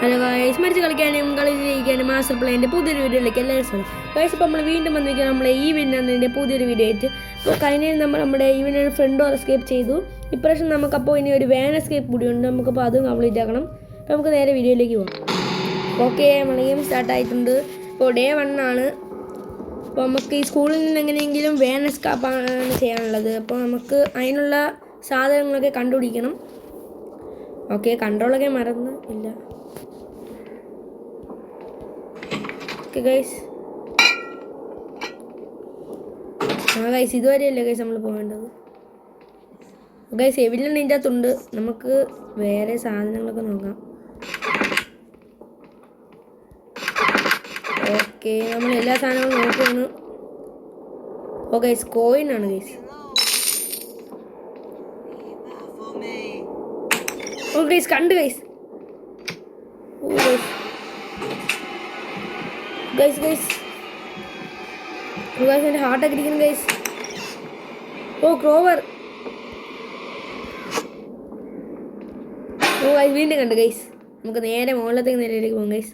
Hello guys മരിച്ച് കളിക്കാനും കളി ജയിക്കാനും മാസ്റ്റർ പ്ലേന്റെ പുതിയൊരു വീഡിയോയിലേക്ക് എല്ലാവരും സ്വാഗതം. ഗൈസ് ഇപ്പോൾ നമ്മൾ വീണ്ടും വന്നിരിക്കുന്നത് നമ്മളെ ഈ വിന്നറിന്റെ പുതിയൊരു വീഡിയോ ആയിട്ട്. ഇപ്പോൾ കഴിഞ്ഞ നമ്മൾ നമ്മുടെ ഈ വിന്നർ ഫ്രണ്ടോ എസ്കേപ്പ് ചെയ്തു. ഇപ്രാവശ്യം നമുക്കപ്പോൾ ഇനി ഒരു വാൻ എസ്കേപ്പ് കൂടി ഉണ്ട്. നമുക്കപ്പോൾ അതും കംപ്ലീറ്റ് ആക്കണം. അപ്പോൾ നമുക്ക് നേരെ വീഡിയോയിലേക്ക് പോകാം ഓക്കെ നമ്മൾ ഗെയിം സ്റ്റാർട്ട് ആയിട്ടുണ്ട്. ഇപ്പോൾ ഡേ വൺ ആണ്. അപ്പോൾ നമുക്ക് ഈ സ്കൂളിൽ നിന്ന് എങ്ങനെയെങ്കിലും വാൻ എസ്കാപ്പാണ് ചെയ്യാനുള്ളത്. അപ്പോൾ നമുക്ക് അതിനുള്ള സാധനങ്ങളൊക്കെ കണ്ടുപിടിക്കണം. ഓക്കെ കൺട്രോളൊക്കെ മറന്ന് ഇല്ല. ഓക്കെ ഗൈസ് ആ ഗൈസ് ഇതുവരെയല്ലേ ഗൈസ് നമ്മൾ പോകേണ്ടത്? ഗൈസ് എവിടെയാണ് ഇതിന്റെ അകത്തുണ്ട് നമുക്ക് വേറെ സാധനങ്ങളൊക്കെ നോക്കാം. ഓക്കെ നമ്മൾ എല്ലാ സാധനങ്ങളും നോക്കുകയാണ് ഓ ഗൈസ് കോയിൻ ആണ് ഗൈസ് ഓ ഗൈസ് കണ്ട് guys oh guys guys guys guys എന്റെ ഹാർട്ട് അടിക്കുന്നു ഗൈസ് ഓ ക്രോവർ ഓ ഗൈസ് വീണ്ടും കണ്ടു ഗൈസ് നമുക്ക് നേരെ മുകളിലത്തേക്ക് നിലയിലേക്ക് പോകും ഗൈസ്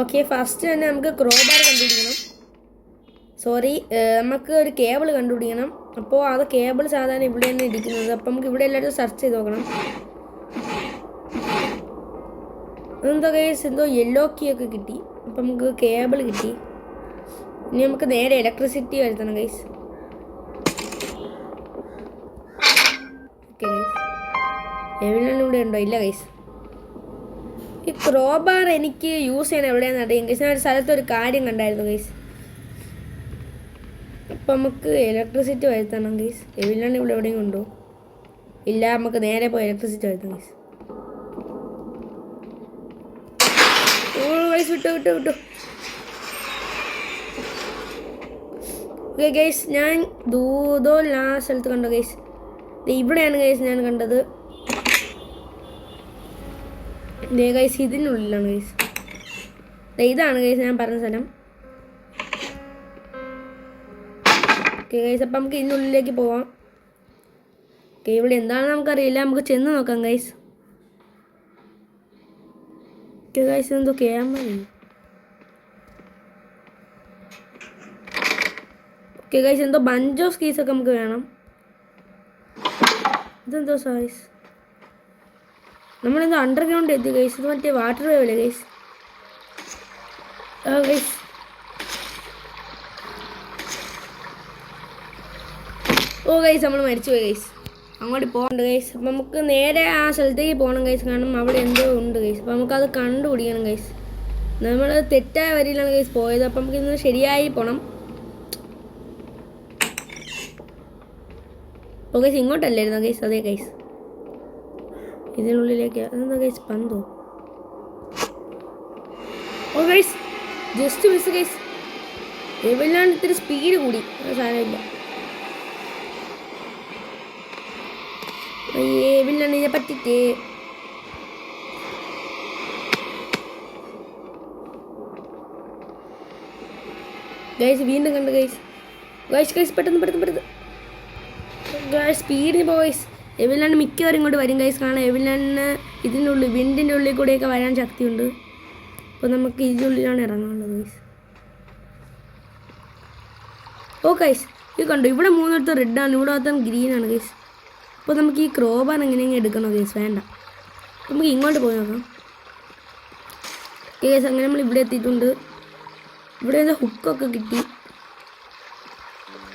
ഓക്കെ ഫസ്റ്റ് തന്നെ നമുക്ക് ക്രോബാർ കണ്ടുപിടിക്കണം. സോറി നമുക്ക് ഒരു കേബിൾ കണ്ടുപിടിക്കണം. അപ്പോൾ അത് കേബിൾ സാധാരണ ഇവിടെ തന്നെ ഇരിക്കുന്നത്. അപ്പം നമുക്ക് ഇവിടെ എല്ലായിടത്തും സെർച്ച് ചെയ്ത് നോക്കണം. എന്തോ കേസ് എന്തോ യെല്ലോ കീ ഒക്കെ കിട്ടി. അപ്പം നമുക്ക് കേബിൾ കിട്ടി. ഇനി നമുക്ക് നേരെ ഇലക്ട്രിസിറ്റി വരുത്തണം ഗൈസ് ഓക്കെ എവിടെയാണ്? ഇവിടെ ഉണ്ടോ? ഇല്ല ഗൈസ് ഈ ക്രോബാർ എനിക്ക് യൂസ് ചെയ്യാൻ എവിടെയാണെന്ന് അറിയാം ഗൈസ് ഞാൻ ഒരു സ്ഥലത്ത് ഒരു കാര്യം കണ്ടായിരുന്നു ഗൈസ് അപ്പം നമുക്ക് ഇലക്ട്രിസിറ്റി വരുത്തണം ഗീസ് എവിടെയാണ് ഇവിടെ എവിടെയും ഉണ്ടോ? ഇല്ല നമുക്ക് നേരെ പോയി ഇലക്ട്രിസിറ്റി വരുത്തണം ഗീസ് ഗൈസ് വിട്ടു വിട്ടു വിട്ടു. ഓക്കെ ഗൈസ് ഞാൻ ദൂതോ ആ സ്ഥലത്ത് കണ്ടു ഗൈസ് ഇവിടെയാണ് ഗൈസ് ഞാൻ കണ്ടത്. ദേ ഗൈസ് ഇതിനുള്ളിലാണ് ഗൈസ് ഇതാണ് ഗൈസ് ഞാൻ പറഞ്ഞ സ്ഥലം. ഓക്കെ ഗൈസ് അപ്പം നമുക്ക് ഇതിനുള്ളിലേക്ക് പോവാം. ഓക്കെ ഇവിടെ എന്താണെന്ന് നമുക്കറിയില്ല. നമുക്ക് ചെന്ന് നോക്കാം ഗൈസ് ഓക്കെ ഗൈസ് എന്തോ ക്യാമറ ഓക്കെ ഗൈസ് എന്തോ ബഞ്ച് ഓഫ് കീസ് ഒക്കെ നമുക്ക് വേണം. ഇതെന്തോ സൈസ് നമ്മളെന്തോ അണ്ടർഗ്രൗണ്ട് എത്തി ഗൈസ് ഇത് മറ്റേ വാട്ടർ വേവ് അല്ലേ ഗൈസ് ഗൈസ് ഓ ഗൈസ് നമ്മൾ മരിച്ചു പോയി ഗൈസ് അങ്ങോട്ട് പോകണ്ട ഗൈസ് അപ്പം നമുക്ക് നേരെ ആ സ്ഥലത്തേക്ക് പോകണം ഗൈസ് കാരണം അവിടെ എന്തോ ഉണ്ട് ഗൈസ് അപ്പം നമുക്കത് കണ്ടുപിടിക്കണം ഗൈസ് നമ്മൾ തെറ്റായ വരിയിലാണ് ഗൈസ് പോയത്. അപ്പം നമുക്ക് ഇന്ന് ശരിയായി പോകണം ഓ ഗൈസ് ഇങ്ങോട്ടല്ലായിരുന്നു ഗൈസ് അതേ ഗൈസ് ഇതിനുള്ളിലേക്ക് അതെന്താ ഗൈസ് പന്തോ. Oh guys just miss guys എവിടെയാണ് ഇത്തിരി സ്പീഡ് കൂടി. സാരമില്ല. ഇതിനെ പറ്റിട്ടേ. ഗൈസ് വീണ്ടും കണ്ട് ഗൈസ് ഗൈസ് ഗൈസ് പെട്ടെന്ന് പെട്ടെന്ന് പെട്ടെന്ന്. ഗൈസ് സ്പീഡിന് ബോയ്സ് എവിലാണ് മിക്കവരും ഇങ്ങോട്ട് വരും ഗൈസ് കാണാം എവിലാണ് ഇതിന്റെ ഉള്ളിൽ വിൻഡിന്റെ ഉള്ളിൽ കൂടെയൊക്കെ വരാൻ ശക്തിയുണ്ട്? അപ്പോൾ നമുക്ക് ഇതിന്റെ ഉള്ളിലാണ് ഇറങ്ങാനുള്ളത് ഗൈസ് ഓ ഗൈസ് ഇത് കണ്ടു? ഇവിടെ മൂന്നിടത്ത് റെഡാണ് ഇവിടെ മൊത്തം ഗ്രീനാണ് ഗൈസ് അപ്പോൾ നമുക്ക് ഈ ക്രോബാർ എങ്ങനെയെങ്കിലും എടുക്കണോ കേസ് വേണ്ട. നമുക്ക് ഇങ്ങോട്ട് പോയി നോക്കാം. കേസ് അങ്ങനെ നമ്മൾ ഇവിടെ എത്തിയിട്ടുണ്ട്. ഇവിടെ എന്താ ഹുക്കൊക്കെ കിട്ടി.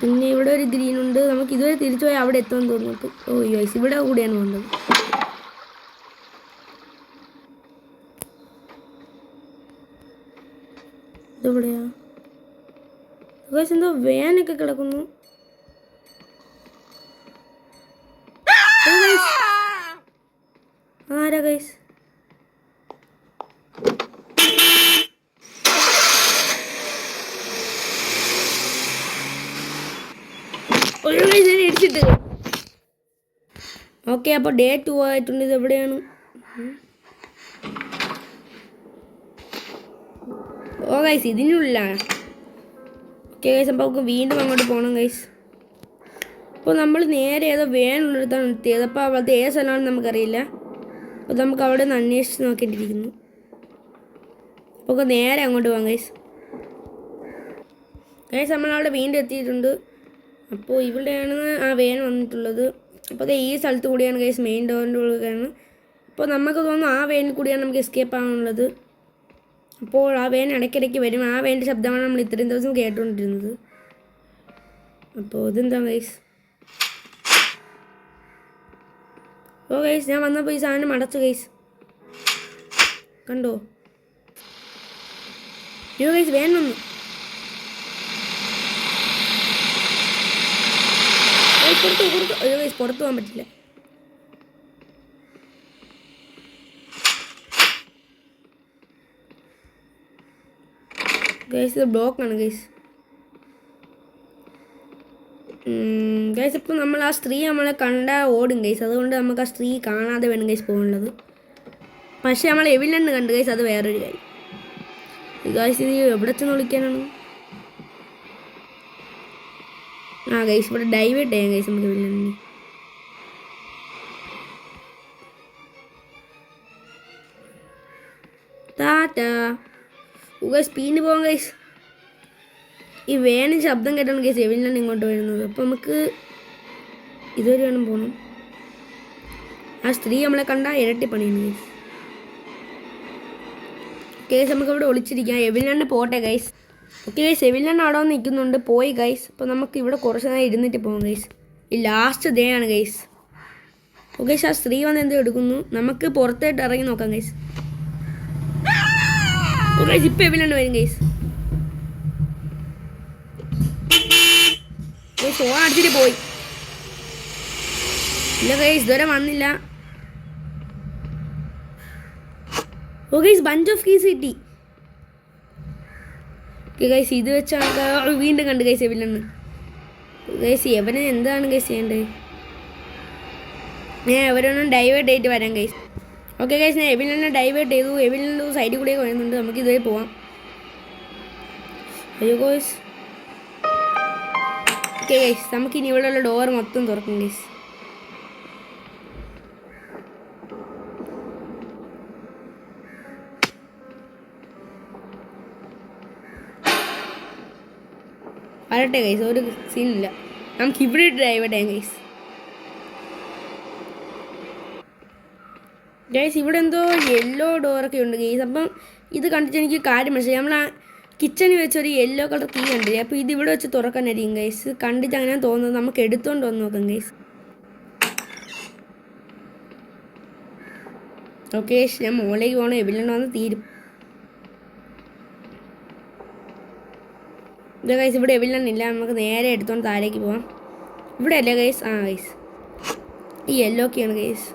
പിന്നെ ഇവിടെ ഒരു ഗ്രീൻ ഉണ്ട്. നമുക്ക് ഇതുവരെ തിരിച്ചു പോയാൽ അവിടെ എത്തുമെന്ന് തോന്നുന്നു ഓ യോയ്സ് ഇവിടെ കൂടെയാണ് വേണ്ടത് ഇതെവിടെയാ? എന്തോ വേനൊക്കെ കിടക്കുന്നു ഓ, guys. ആരാ ഗൈസ് ഒരു ഗൈസ് എന്നെ ഇടിച്ചിട്ട് ഓക്കെ അപ്പോൾ ഡേ ടു ആയിട്ടുണ്ട്. ഇത് എവിടെയാണ്? ഓ ഗൈസ് ഇതിനുള്ള ഓക്കെ ഗൈസ് അപ്പോൾ നമുക്ക് വീണ്ടും അങ്ങോട്ട് പോകണം ഗൈസ് അപ്പോൾ നമ്മൾ നേരെ ഏതോ വേനുള്ളിടത്താണ് എത്തിയത്. അപ്പോൾ അവിടുത്തെ ഏത് സ്ഥലമാണെന്ന് നമുക്കറിയില്ല. അപ്പോൾ നമുക്ക് അവിടെ നിന്ന് അന്വേഷിച്ച് നോക്കേണ്ടിയിരിക്കുന്നു അപ്പോൾ നേരെ അങ്ങോട്ട് പോകാം ഗൈസ് ഗൈസ് നമ്മളവിടെ വീണ്ടും എത്തിയിട്ടുണ്ട്. അപ്പോൾ ഇവിടെയാണ് ആ വേൻ വന്നിട്ടുള്ളത്. അപ്പോൾ ഈ സ്ഥലത്ത് കൂടിയാണ് ഗൈസ് മെയിൻ ഡോറിന്റെ ഉള്ളിലാണ്. അപ്പോൾ നമുക്ക് തോന്നുന്നു ആ വേനിൽ കൂടിയാണ് നമുക്ക് എസ്കേപ്പ് ആകാനുള്ളത് അപ്പോൾ ആ വേൻ ഇടയ്ക്കിടയ്ക്ക് വരും. ആ വേന്റെ ശബ്ദമാണ് നമ്മൾ ഇത്രയും ദിവസം കേട്ടുകൊണ്ടിരുന്നത്. അപ്പോൾ ഇതെന്താ ഗൈസ് ഓ ഗൈസ് ഞാൻ വന്നപ്പോൾ ഈ സാധനം അടച്ചു ഗൈസ് കണ്ടോ? യോ ഗൈസ് വേണമെന്ന് പുറത്ത് പുറത്ത്. അയ്യോ ഗൈസ് പുറത്ത് പോകാൻ പറ്റില്ല. ഗൈസ് ഇത് ബ്ലോക്കാണ് ഗൈസ് ഗൈസ് ഇപ്പോൾ നമ്മൾ ആ സ്ത്രീ നമ്മളെ കണ്ട ഓടും ഗൈസ് അതുകൊണ്ട് നമുക്ക് ആ സ്ത്രീ കാണാതെ വേണം ഗൈസ് പോകാനുള്ളത് പക്ഷേ നമ്മൾ എവിലെണ്ണ് കണ്ട് ഗൈസ് അത് വേറൊരു കാര്യം. ഗൈസ് ഇത് എവിടെ ചെന്ന് വിളിക്കാനാണ്? ആ ഗൈസ് ഇവിടെ ഡൈവേർട്ട് ചെയ്യാം ഗൈസ് നമുക്ക് എവിലെണ്ണി ടാറ്റാ. ഗൈസ് പീന് പോകാം ഗൈസ് ഈ വേനും ശബ്ദം കേട്ടാണ് ഗൈസ് എവിലാണ് ഇങ്ങോട്ട് വരുന്നത്. അപ്പോൾ നമുക്ക് ഇതുവരെ വേണം പോകണം ആ സ്ത്രീ നമ്മളെ കണ്ട ഇരട്ടി പണിയാണ് ഗൈസ് കേസ് നമുക്ക് ഇവിടെ ഒളിച്ചിരിക്കാം. എവിലാണ് പോട്ടെ ഗൈസ് ഓക്കെ ഗൈസ് എവിലാണ് അവിടെ വന്ന് നിൽക്കുന്നുണ്ട്? പോയി ഗൈസ് അപ്പോൾ നമുക്ക് ഇവിടെ കുറച്ച് നേരം ഇരുന്നിട്ട് പോകും ഗൈസ് ഈ ലാസ്റ്റ് ഡേ ആണ് ഗൈസ് ഓക്കെ ആ സ്ത്രീ വന്ന് എന്തോ എടുക്കുന്നു. നമുക്ക് പുറത്തായിട്ട് ഇറങ്ങി നോക്കാം ഗൈസ് ഓ ഗൈസ് ഇപ്പം എവിലാണ് വരും ഗൈസ് ഗൈസ് ഫോൺ അടിച്ചിട്ട് പോയി. ഇല്ല ഗൈസ് ഇതുവരെ വന്നില്ല. ഓ ഗൈസ് ബഞ്ച് ഓഫ് കീസ് കിട്ടി. ഗൈസ് ഇത് വെച്ചാണ് വീണ്ടും കണ്ട് ഗൈസ് എവിലെന്ന് ഗൈസ് എവനെ എന്താണ് ഗൈസ് ചെയ്യേണ്ടത്? ഞാൻ എവരൊന്നും ഡൈവേർട്ട് ആയിട്ട് വരാം ഗൈസ്. ഓക്കെ ഗൈസ് ഞാൻ എവിലെന്നെ ഡൈവേർട്ട് ചെയ്തു എവിൽ സൈഡിൽ കൂടെ വരുന്നുണ്ട് നമുക്ക് ഇതുവരെ പോവാം. അയ്യോ ഗൈസ് ഓക്കെ ഗൈസ് നമുക്ക് ഇനി ഇവിടെയുള്ള ഡോർ മൊത്തം തുറക്കും ഗൈസ് വരട്ടെ ഗൈസ് ഒരു സീനില്ല നമുക്ക് ഇവിടെ ഡ്രൈവ് ചെയ്യാം ഗൈസ് ഗൈസ് ഇവിടെ എന്തോ യെല്ലോ ഡോറൊക്കെ ഉണ്ട് ഗൈസ് അപ്പം ഇത് കണ്ടിട്ട് എനിക്ക് കാര്യം മനസ്സിലായി. നമ്മൾ കിച്ചണിൽ വെച്ചൊരു യെല്ലോ കളർ കീ ഉണ്ട് അപ്പോൾ ഇത് ഇവിടെ വെച്ച് തുറക്കാനായിരിക്കും ഗൈസ് കണ്ടിട്ട് അങ്ങനെ തോന്നുന്നത്. നമുക്ക് എടുത്തുകൊണ്ട് വന്ന് നോക്കാം ഗൈസ് ഓക്കെ ഞാൻ മുകളിലേക്ക് പോകണം എവിടെയാണോ വന്ന് തീരും ഇത് ഗൈസ് ഇവിടെ എവിടെയാണ് നമുക്ക് നേരെ എടുത്തുകൊണ്ട് താഴേക്ക് പോവാം. ഇവിടെ അല്ലേ ഗൈസ് ആ ഗൈസ് ഈ യെല്ലോ ഒക്കെയാണ് ഗൈസ്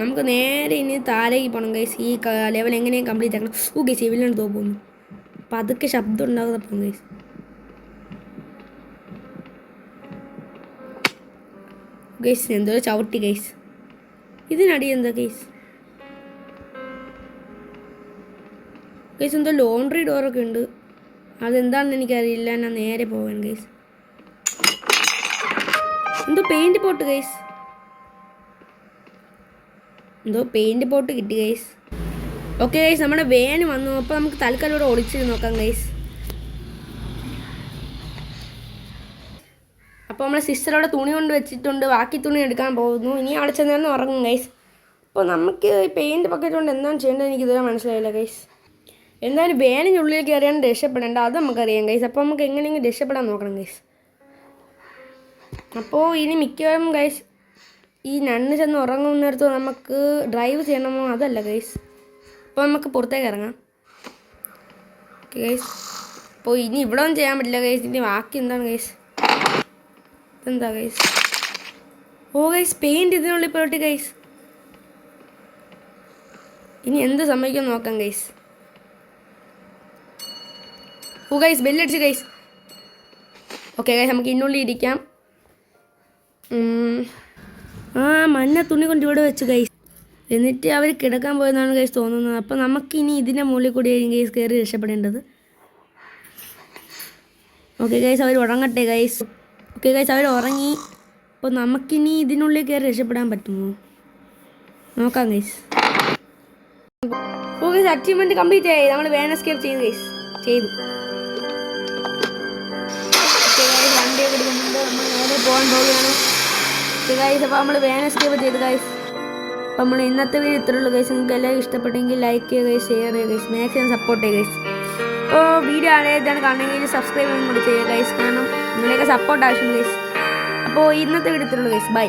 നമുക്ക് നേരെ ഇനി താഴേക്ക് പോകണം ഗൈസ് ഈ ലെവൽ എങ്ങനെയും കംപ്ലീറ്റ് ആക്കണം? ഓ ഗൈസ് എവിടെയാണ് തോന്നുന്നു പതുക്കെ ശബ്ദം ഉണ്ടാകുന്ന ഗൈസ് ഗൈസ് എന്തോ ചവിട്ടി ഗൈസ് ഇതിനടി എന്താ ഗൈസ് ഗൈസ് എന്തോ ലോണ്ടറി ഡോറൊക്കെ ഉണ്ട്. അതെന്താണെന്ന് എനിക്കറിയില്ല. ഞാൻ നേരെ പോവാൻ ഗൈസ് എന്തോ പെയിന്റ് പോട്ട് ഗൈസ് എന്തോ പെയിന്റ് പോട്ട് കിട്ടി ഗൈസ് ഓക്കെ ഗൈസ് നമ്മുടെ വേന് വന്നു. അപ്പോൾ നമുക്ക് തൽക്കാലം ഇവിടെ നോക്കാം ഗൈസ് അപ്പോൾ നമ്മളെ സിസ്റ്റർ അവിടെ തുണി കൊണ്ട് വെച്ചിട്ടുണ്ട്. ബാക്കി തുണി എടുക്കാൻ പോകുന്നു. ഇനി അവിടെ ചെന്ന് ഉറങ്ങും ഗൈസ് അപ്പോൾ നമുക്ക് ഈ പെയിന്റ് പക്കറ്റ് കൊണ്ട് എന്താണ് ചെയ്യേണ്ടത് എനിക്ക് ഇതുവരെ മനസ്സിലായില്ല ഗൈസ് എന്തായാലും വേനിന്റെ ഉള്ളിൽ കയറിയാണ് രക്ഷപ്പെടേണ്ട. അത് നമുക്കറിയാം ഗൈസ് അപ്പോൾ നമുക്ക് എങ്ങനെയെങ്കിലും രക്ഷപ്പെടാൻ നോക്കണം ഗൈസ് അപ്പോൾ ഇനി മിക്കവാറും ഗൈസ് ഈ നണ്ണ് ചെന്ന് ഉറങ്ങുന്നിടത്ത് നമുക്ക് ഡ്രൈവ് ചെയ്യണമോ? അതല്ല ഗൈസ് അപ്പോൾ നമുക്ക് പുറത്തേക്ക് ഇറങ്ങാം. ഗൈസ് അപ്പോൾ ഇനി ഇവിടെ ഒന്നും ചെയ്യാൻ പറ്റില്ല ഗൈസ് ഇനി ബാക്കി എന്താണ് ഗൈസ് ഇതെന്താ ഗൈസ് ഓ ഗൈസ് പെയിന്റ് ഇതിനുള്ളിൽ പോയിട്ട് ഗൈസ് ഇനി എന്ത് സംഭവിക്കും നോക്കാം ഗൈസ് ഓ ഗൈസ് ബെല്ലടിച്ച് ഗൈസ് ഓക്കെ ഗൈസ് നമുക്ക് ഇന്നുള്ളിൽ ഇരിക്കാം. ആ മഞ്ഞ തുണി കൊണ്ട് ഇവിടെ വെച്ച് ഗൈസ് എന്നിട്ട് അവർ കിടക്കാൻ പോയെന്നാണ് കേസ് തോന്നുന്നത്. അപ്പം നമുക്കിനി ഇതിന്റെ മുകളിൽ കൂടി കേസ് കയറി രക്ഷപ്പെടേണ്ടത്. ഓക്കെ ഗൈസ് അവർ ഉറങ്ങട്ടെ ഗൈസ് ഓക്കെ ഗൈസ് അവർ ഉറങ്ങി. അപ്പോൾ നമുക്കിനി ഇതിനുള്ളിൽ കയറി രക്ഷപ്പെടാൻ പറ്റുമോ? നോക്കാം ഗൈസ് ഓക്കെ അച്ചീവ്മെന്റ് കംപ്ലീറ്റ് ആയി. നമ്മൾ വേൻ എസ്കേപ്പ് ചെയ്തു ഗൈസ് ചെയ്തു. വണ്ടിയൊക്കെ എടുക്കുന്നുണ്ട്. നമ്മൾ നേരെ പോകാൻ പോവുകയാണ്. ഗൈസ് അപ്പോൾ നമ്മൾ വേൻ എസ്കേപ്പ് ചെയ്തു ഗൈസ് അപ്പോൾ നമ്മൾ ഇന്നത്തെ വീഡിയോ ഇത്രേ ഉള്ളൂ ഗൈസ് നിങ്ങൾക്ക് എല്ലാവരും ഇഷ്ടപ്പെട്ടെങ്കിൽ ലൈക്ക് ചെയ്യുക ഗൈസ് ഷെയർ ചെയ്യുക ഗൈസ് മാക്സിമം സപ്പോർട്ട് ചെയ്യുക ഗൈസ് അപ്പോൾ വീഡിയോ ആളേതാണ് കാണണമെങ്കിൽ സബ്സ്ക്രൈബ് കൂടി ചെയ്യുക ഗൈസ് കാരണം നിങ്ങളെയൊക്കെ സപ്പോർട്ട് ആവശ്യം ഗൈസ് അപ്പോൾ ഇന്നത്തെ വീഡിയോ ഇത്രേ ഉള്ളൂ ഗൈസ് ബൈ